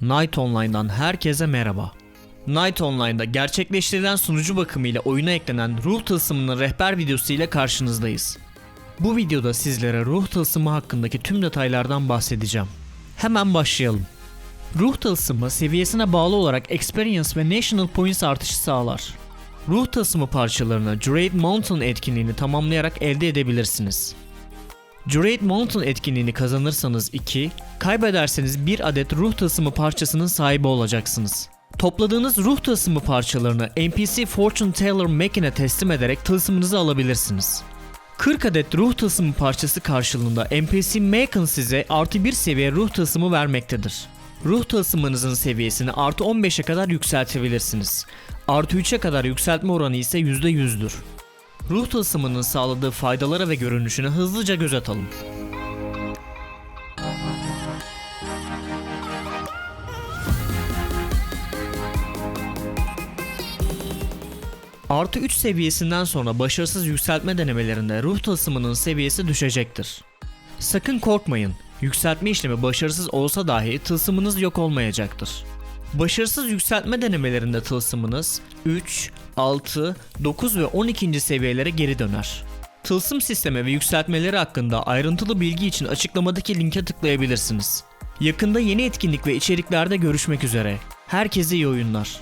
Night Online'dan herkese merhaba. Night Online'da gerçekleştirilen sunucu bakımı ile oyuna eklenen ruh tılsımının rehber videosu ile karşınızdayız. Bu videoda sizlere ruh tılsımı hakkındaki tüm detaylardan bahsedeceğim. Hemen başlayalım. Ruh tılsımı seviyesine bağlı olarak Experience ve National Points artışı sağlar. Ruh tılsımı parçalarını Jurade Mountain etkinliğini tamamlayarak elde edebilirsiniz. Jurade Mountain etkinliğini kazanırsanız 2, kaybederseniz 1 adet ruh tılsımı parçasının sahibi olacaksınız. Topladığınız ruh tılsımı parçalarını NPC Fortune Teller Machine'e teslim ederek tılsımınızı alabilirsiniz. 40 adet ruh tılsımı parçası karşılığında NPC Macon size artı 1 seviye ruh tılsımı vermektedir. Ruh tılsımınızın seviyesini artı 15'e kadar yükseltebilirsiniz. Artı 3'e kadar yükseltme oranı ise %100'dür. Ruh tılsımının sağladığı faydalara ve görünüşüne hızlıca göz atalım. Artı 3 seviyesinden sonra başarısız yükseltme denemelerinde ruh tılsımının seviyesi düşecektir. Sakın korkmayın. Yükseltme işlemi başarısız olsa dahi tılsımınız yok olmayacaktır. Başarısız yükseltme denemelerinde tılsımınız 3, 6, 9 ve 12. seviyelere geri döner. Tılsım sistemi ve yükseltmeleri hakkında ayrıntılı bilgi için açıklamadaki linke tıklayabilirsiniz. Yakında yeni etkinlik ve içeriklerde görüşmek üzere. Herkese iyi oyunlar.